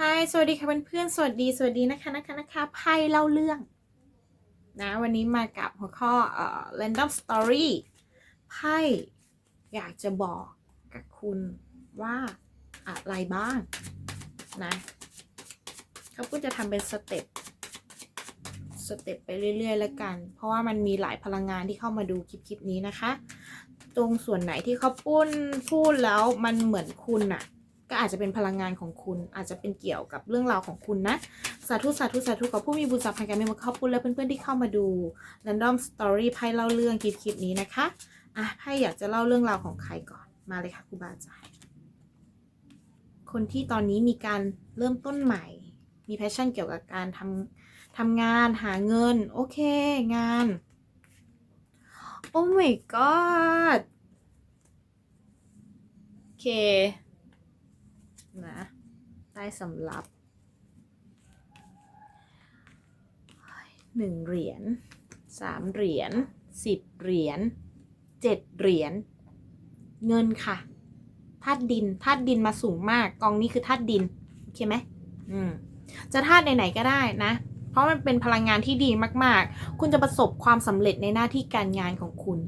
ฮายสวัสดีค่ะเพื่อนๆสวัสดี สวัสดีนะคะนะคะนะคะไพ่เล่าเรื่อง นะ วันนี้มากับหัวข้อเอ่อ random story ไพ่อยากจะบอกกับคุณว่าอะไรบ้างนะเขาก็จะทำเป็นสเต็ปสเต็ปไปเรื่อยๆแล้วกัน เพราะว่ามันมีหลายพลังงานที่เข้ามาดูคลิปๆนี้นะคะ ตรงส่วนไหนที่เขาปุ้นพูดแล้วมันเหมือนคุณอะ ก็อาจจะเป็นพลังงานของคุณ อาจจะเป็นเกี่ยวกับเรื่องราวของคุณนะ สาธุสาธุสาธุกับผู้มีบุญสัมพันธ์กันไม่มาเข้าปุ้นและเพื่อนๆที่เข้ามาดู Random Story ไพ่เล่าเรื่องคลิปๆนี้นะคะอะไพ่อยากจะเล่าเรื่องราวของใครก่อนมาเลยค่ะครูบาอาจารย์คนที่ตอนนี้มีการเริ่มต้นใหม่ มีแพชชั่นเกี่ยวกับการทำทำงานหาเงิน โอเคงานโอ้ my god โอเค นะได้สำหรับหนึ่งเหรียญสามเหรียญสิบเหรียญเจ็ดเหรียญเงินค่ะธาตุดินธาตุดินมาสูงมาก กองนี้คือธาตุดิน โอเคไหมอืมจะธาตุไหนๆก็ได้นะ เพราะมันเป็นพลังงานที่ดีมากๆ คุณจะประสบความสำเร็จในหน้าที่การงานของคุณ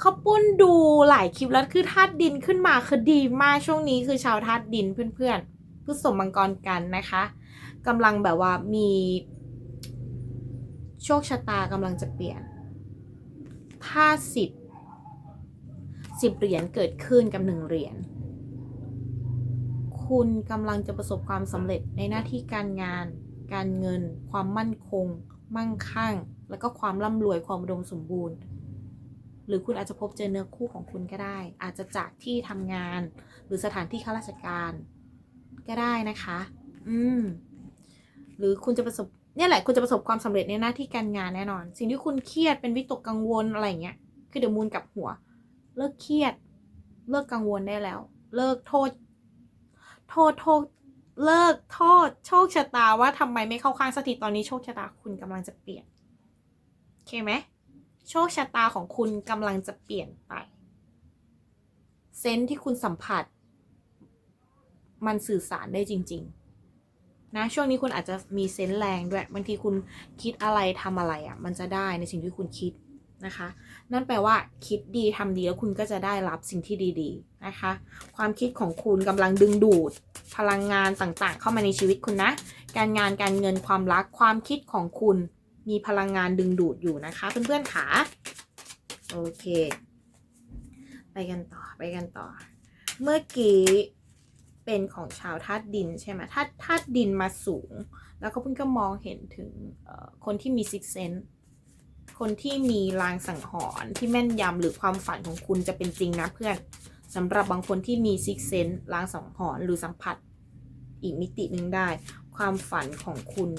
เขาปุ้นดูหลายคลิปแล้วคือธาตุดินขึ้นมาคือดีมากช่วงนี้คือชาวธาตุดินเพื่อนๆพฤษภมังกรกันนะคะกำลังแบบว่ามี โชคชะตากำลังจะเปลี่ยนถ้าสิบสิบเหรียญเกิดขึ้นกับหนึ่งเหรียญคุณกำลังจะประสบความสำเร็จในหน้าที่การงาน การเงิน ความมั่นคง มั่งคั่ง แล้วก็ความร่ำรวยความอุดมสมบูรณ์ หรือคุณอาจจะพบเจอเนื้อคู่ของคุณก็ได้ อาจจะจากที่ทำงาน หรือสถานที่ข้าราชการ ก็ได้นะคะ อืม หรือคุณจะประสบเนี่ยแหละคุณจะประสบความสำเร็จในหน้าที่การงานแน่นอน สิ่งที่คุณเครียดเป็นวิตกกังวลอะไรเงี้ย คือเดี๋ยวมูลกับหัว เลิกเครียด เลิกกังวลได้แล้ว เลิกโทษ โทษโทษเลิกโทษ โชคชะตาว่าทำไมไม่เข้าข้างสักทีตอนนี้โชคชะตาคุณกำลังจะเปลี่ยนโอเคไหม โชคชะตาของคุณกำลังจะเปลี่ยนไป เซนที่คุณสัมผัส มันสื่อสารได้จริง ๆ นะ ช่วงนี้คุณอาจจะมีเซนแรงด้วย บางทีคุณคิดอะไรทำอะไรอะ่ะ มันจะได้ในสิ่งที่คุณคิดนะคะ นั่นแปลว่าคิดดีทำดีแล้วคุณก็จะได้รับสิ่งที่ดีๆนะคะ ความคิดของคุณกำลังดึงดูด พลังงานต่างๆ เข้ามาในชีวิตคุณนะ การงานการเงินความรักความคิดของคุณ มีพลังงานดึงดูดอยู่นะคะ เพื่อนๆขาโอเค ไปกันต่อไปกันต่อ เมื่อกี้เป็นของชาวธาตุดินใช่ไหมธาตุธาตุดินมาสูง แล้วเขาเพิ่งก็มองเห็นถึงคนที่มีซิกเซนคนที่มีลางสังหรณ์ที่แม่นยำหรือความฝันของคุณจะเป็นจริงนะเพื่อนสำหรับบางคนที่มีซิกเซนลางสังหรณ์หรือสัมผัสอีกมิติหนึ่งได้ ความฝันของคุณ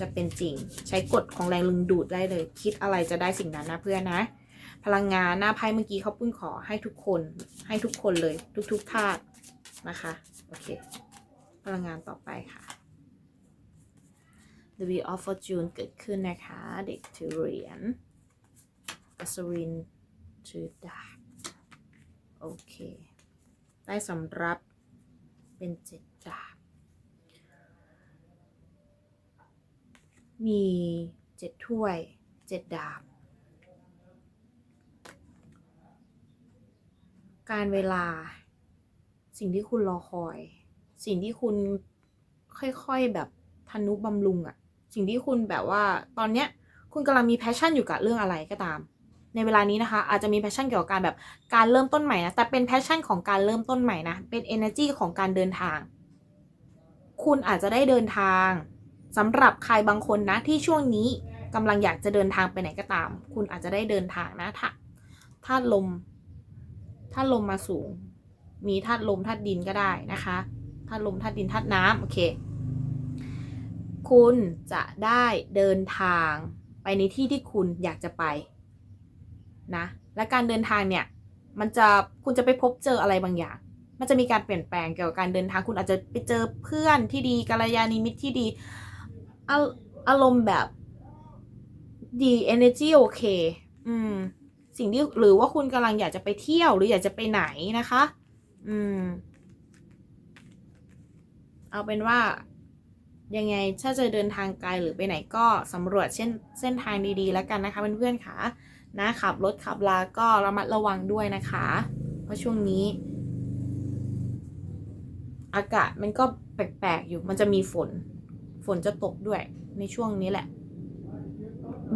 จะเป็นจริง ใช้กฎของแรงลึงดูดได้เลย คิดอะไรจะได้สิ่งนั้นนะเพื่อนนะ พลังงานหน้าไพ่เมื่อกี้เขาปุ้นขอให้ทุกคน ให้ทุกคนเลย ทุกๆธาตุนะคะ โอเค พลังงานต่อไปค่ะ The Wheel of Fortune เกิดขึ้นนะคะ เด็กถือเหรียญอัศวินถือดาบโอเค ได้สำรับเป็นเจ็ดดาบ มีเจ็ดถ้วยเจ็ดดาบ การเวลา สิ่งที่คุณรอคอย สิ่งที่คุณค่อยๆแบบทนุบำรุงอะสิ่งที่คุณแบบว่าตอนเนี้ยคุณกำลังมีแพชชั่นอยู่กับเรื่องอะไรก็ตาม ในเวลานี้นะคะ อาจจะมีแพชชั่นเกี่ยวกับการแบบการเริ่มต้นใหม่นะแต่เป็นแพชชั่นของการเริ่มต้นใหม่นะเป็น energy ของการเดินทาง คุณอาจจะได้เดินทาง สำหรับใครบางคนนะที่ช่วงนี้กำลังอยากจะเดินทางไปไหนก็ตาม คุณอาจจะได้เดินทางนะถ้าธาลมธาลมมาสูง มีธาตุลมธาตุดินก็ได้นะคะธาตุลมธาตุดินธาตุน้ำโอเค คุณจะได้เดินทางไปในที่ที่คุณอยากจะไปนะและการเดินทางเนี่ยมันจะคุณจะไปพบเจออะไรบางอย่าง มันจะมีการเปลี่ยนแปลงเกี่ยวกับการเดินทาง คุณอาจจะไปเจอเพื่อนที่ดีกัลยาณมิตรที่ดี อารมณ์แบบดี energy โอเคอืม สิ่งที่หรือว่าคุณกำลังอยากจะไปเที่ยวหรืออยากจะไปไหนนะคะ อืม เอาเป็นว่า ยังไงถ้าจะเดินทางไกลหรือไปไหนก็สำรวจเช่นเส้นทางดีๆ แล้วกันนะคะเพื่อนๆค่ะนะขับรถขับลาก็ระมัดระวังด้วยนะคะ เพราะช่วงนี้ อากาศมันก็แปลกๆอยู่มันจะมีฝน ฝนจะตกด้วยในช่วงนี้แหละ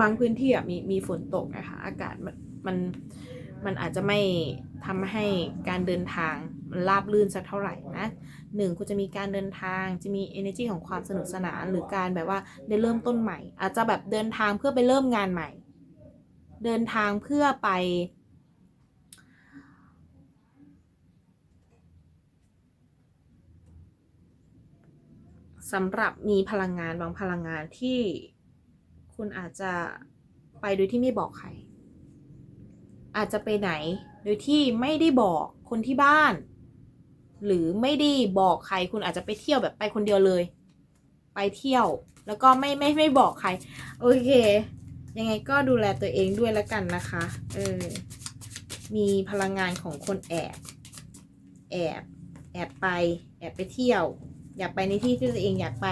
บางพื้นที่อะมีมีฝนตกนะคะอากาศมันมันอาจจะไม่ทำให้การเดินทางมันราบรื่นสักเท่าไหร่นะหนึ่งคุณจะมีการเดินทางจะมี energy ของความสนุกสนาน หรือการแบบว่าได้เริ่มต้นใหม่ อาจจะแบบเดินทางเพื่อไปเริ่มงานใหม่ เดินทางเพื่อไป สำหรับมีพลังงานบางพลังงานที่คุณอาจจะไปโดยที่ไม่บอกใคร อาจจะไปไหนโดยที่ไม่ได้บอกคนที่บ้าน หรือไม่ได้บอกใคร คุณอาจจะไปเที่ยวแบบไปคนเดียวเลย ไปเที่ยวแล้วก็ไม่ไม่ไม่บอกใคร โอเค ยังไงก็ดูแลตัวเองด้วยแล้วกันนะคะ เออ มีพลังงานของคนแอบ แอบ แอบไป แอบไปเที่ยว อยากไปในที่ที่ตัวเองอยากไป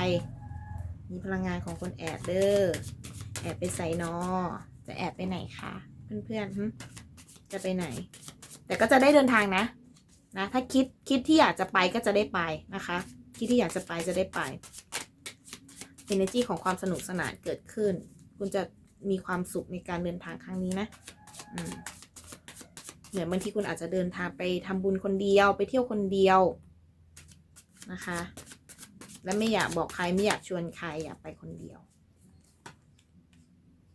มีพลังงานของคนแอบเด้อ แอบไปใส่นอ จะแอบไปไหนคะเพื่อนๆจะไปไหน แต่ก็จะได้เดินทางนะ นะ ถ้าคิดคิดที่อยากจะไปก็จะได้ไปนะคะ คิดที่อยากจะไปจะได้ไป energy ของความสนุกสนานเกิดขึ้น คุณจะมีความสุขในการเดินทางครั้งนี้นะเหมือนบางทีคุณอาจจะเดินทางไปทำบุญคนเดียว ไปเที่ยวคนเดียวนะคะ และไม่อยากบอกใครไม่อยากชวนใครอยากไปคนเดียว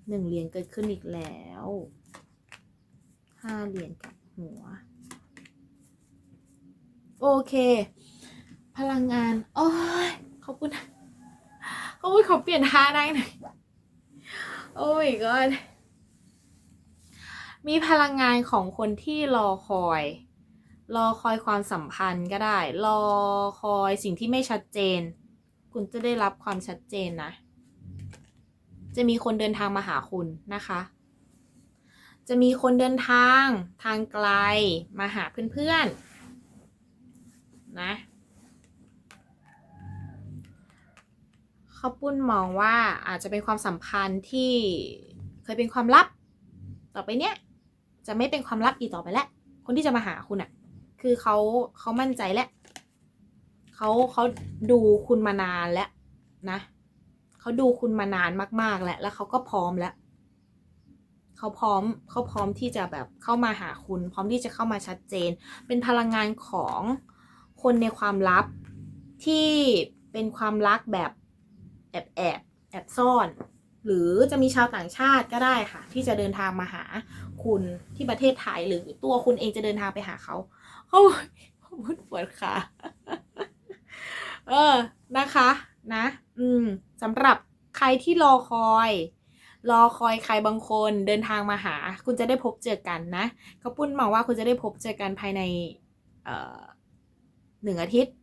หนึ่งเหรียญเกิดขึ้นอีกแล้วห้าเหรียญกับหัว โอเค พลังงานโอ้ยขอบคุณขอบคุณขอเปลี่ยนท่าได้หน่อยโอ้ my god มีพลังงานของคนที่รอคอย รอคอยความสัมพันธ์ก็ได้ รอคอยสิ่งที่ไม่ชัดเจน คุณจะได้รับความชัดเจนนะ จะมีคนเดินทางมาหาคุณนะคะ จะมีคนเดินทางทางไกลมาหาเพื่อนๆ นะเขาปุ้นมองว่าอาจจะเป็นความสัมพันธ์ที่เคยเป็นความลับ ต่อไปเนี้ยจะไม่เป็นความลับอีกต่อไปแล้ว คนที่จะมาหาคุณอะ่ะ คือเขาเขามั่นใจแล้วเขาเขาดูคุณมานานแล้วนะเขาดูคุณมานานมาก ๆ แล้ว แล้วเขาก็พร้อมแล้วเขาพร้อมเขาพร้อมที่จะแบบเข้ามาหาคุณ พร้อมที่จะเข้ามาชัดเจน เป็นพลังงานของคนในความลับที่เป็นความรักแบบแอบแอบแอบซ่อน หรือจะมีชาวต่างชาติก็ได้ค่ะ ที่จะเดินทางมาหาคุณที่ประเทศไทยหรือตัวคุณเองจะเดินทางไปหาเขา เขาพูดปวดขาเออนะคะ นะ อืมสำหรับใครที่รอคอย รอคอยใครบางคนเดินทางมาหา คุณจะได้พบเจอกันนะเขาปุ้นมองว่าคุณจะได้พบเจอกันภายในเอ่อหนึ่งอาทิตย์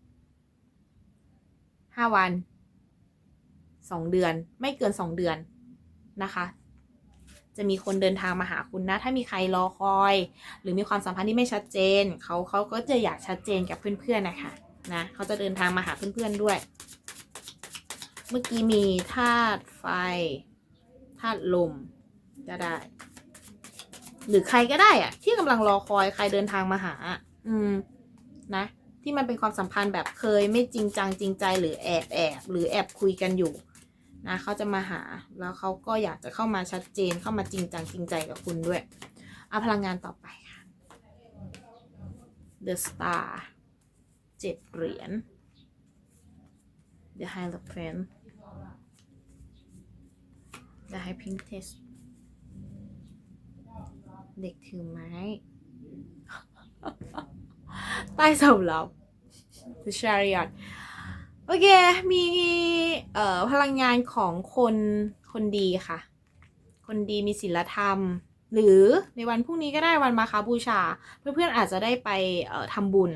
ห้าวันสองเดือน ไม่เกินสองเดือนนะคะ จะมีคนเดินทางมาหาคุณนะ ถ้ามีใครรอคอย หรือมีความสัมพันธ์ที่ไม่ชัดเจน เขาเขาก็จะอยากชัดเจนกับเพื่อนๆนะคะนะเขาจะเดินทางมาหาเพื่อนๆด้วย เมื่อกี้มีธาตุไฟธาตุลมก็ได้ หรือใครก็ได้อะที่กำลังรอคอยใครเดินทางมาหา อืมนะ ที่มันเป็นความสัมพันธ์แบบเคยไม่จริงจังจริงใจหรือแอบแอบหรือแอบคุยกันอยู่ นะเขาจะมาหาแล้วเขาก็อยากจะเข้ามาชัดเจนเข้ามาจริงจังจริงใจกับคุณด้วยเอาพลังงานต่อไปค่ะ The Star เจ็ดเหรียญ The High the Pen The High Princess เด็กถือไม้ ใต้สำรับ The Chariot โอเค มีเอ่อพลังงานของคนคนดีค่ะ คนดีมีศีลธรรม หรือในวันพรุ่งนี้ก็ได้วันมาคาบูชา เพื่อนๆอาจจะได้ไปเอ่อทำบุญ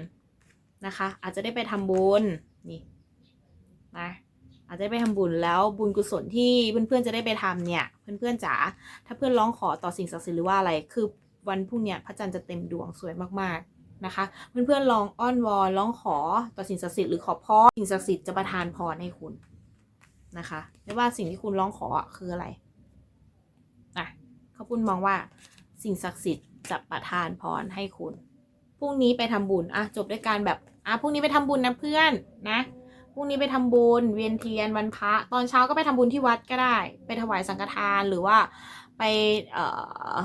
นะคะ อาจจะได้ไปทำบุญนี่นะอาจจะได้ไปทำบุญแล้วบุญกุศลที่เพื่อนๆจะได้ไปทำเนี่ย เพื่อนๆจ๋าถ้าเพื่อนร้องขอต่อสิ่งศักดิ์สิทธิ์หรือว่าอะไรคือวันพรุ่งเนี้ยพระจันทร์จะเต็มดวงสวยมาก นะคะเพื่อนๆลองอ้อนวอนร้องขอต่อสิ่งศักดิ์สิทธิ์หรือขอพรสิ่งศักดิ์สิทธิ์จะประทานพรให้คุณนะคะ ไม่ว่าสิ่งที่คุณร้องขอคืออะไรอะเขาปุ้นมองว่า สิ่งศักดิ์สิทธิ์จะประทานพรให้คุณพรุ่งนี้ไปทำบุญอะจบด้วยการแบบอะพรุ่งนี้ไปทำบุญนะเพื่อนนะพรุ่งนี้ไปทำบุญเวียนเทียนวันพระตอนเช้าก็ไปทำบุญที่วัดก็ได้ ไปถวายสังฆทานหรือว่าไปเอ่อ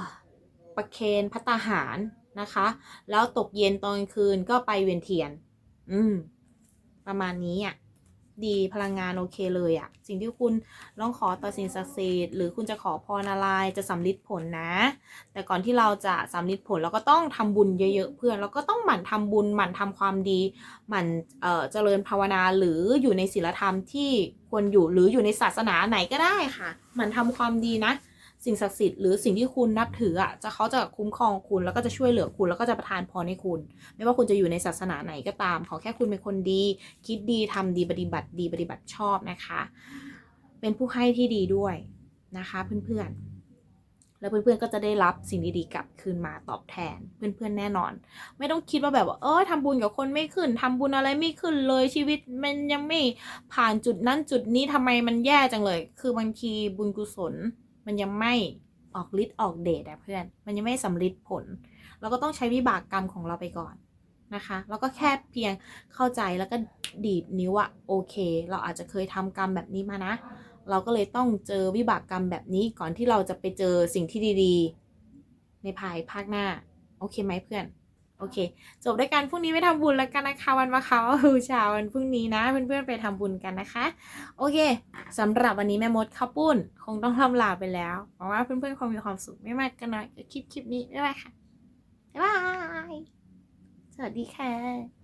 ประเคนพัตตาหาร นะคะ แล้วตกเย็นตอนคืนก็ไปเวียนเทียน อืม ประมาณนี้อะ ดีพลังงานโอเคเลยอะ สิ่งที่คุณร้องขอต่อสิ่งศักดิ์สิทธิ์หรือคุณจะขอพรอะไรจะสำลิดผลนะ แต่ก่อนที่เราจะสำลิดผลเราก็ต้องทำบุญเยอะๆเพื่อนเราก็ต้องหมั่นทำบุญหมั่นทำความดี หมั่นเอ่อเจริญภาวนาหรืออยู่ในศีลธรรมที่ควรอยู่หรืออยู่ในศาสนาไหนก็ได้ค่ะ หมั่นทำความดีนะ สิ่งศักดิ์สิทธิ์หรือสิ่งที่คุณนับถืออะจะเขาจะคุ้มครองคุณแล้วก็จะช่วยเหลือคุณแล้วก็จะประทานพรให้คุณ ไม่ว่าคุณจะอยู่ในศาสนาไหนก็ตาม ขอแค่คุณเป็นคนดี คิดดีทำดีปฏิบัติดีปฏิบัติชอบนะคะ เป็นผู้ให้ที่ดีด้วยนะคะเพื่อนๆแล้วเพื่อนๆก็จะได้รับสิ่งดีๆกลับคืนมาตอบแทนเพื่อนๆแน่นอน ไม่ต้องคิดว่าแบบว่าเออทำบุญกับคนไม่ขึ้นทำบุญอะไรไม่ขึ้นเลยชีวิตมันยังไม่ผ่านจุดนั้นจุดนี้ทำไมมันแย่จังเลย คือบางทีบุญกุศล มันยังไม่ออกฤทธิ์ออกเดชอะเพื่อน มันยังไม่สำลิดผล เราก็ต้องใช้วิบากกรรมของเราไปก่อนนะคะ แล้วก็แค่เพียงเข้าใจแล้วก็ดีดนิ้วอะโอเค เราอาจจะเคยทำกรรมแบบนี้มานะ เราก็เลยต้องเจอวิบากกรรมแบบนี้ก่อนที่เราจะไปเจอสิ่งที่ดี ๆ ในภายภาคหน้า โอเคไหมเพื่อน โอเค จบด้วยกันพรุ่งนี้ไปทำบุญแล้วกันนะคะ วันมาเขาบูชาวันพรุ่งนี้นะ เพื่อนๆไปทำบุญกันนะคะ โอเคสำหรับวันนี้แม่มดข้าวปุ้น คงต้องทำลาไปแล้วหวังว่าเพื่อนๆคงมีความสุขไม่มากก็น้อยคลิปคลิปนี้บ๊ายบายค่ะบ๊ายบายสวัสดีค่ะ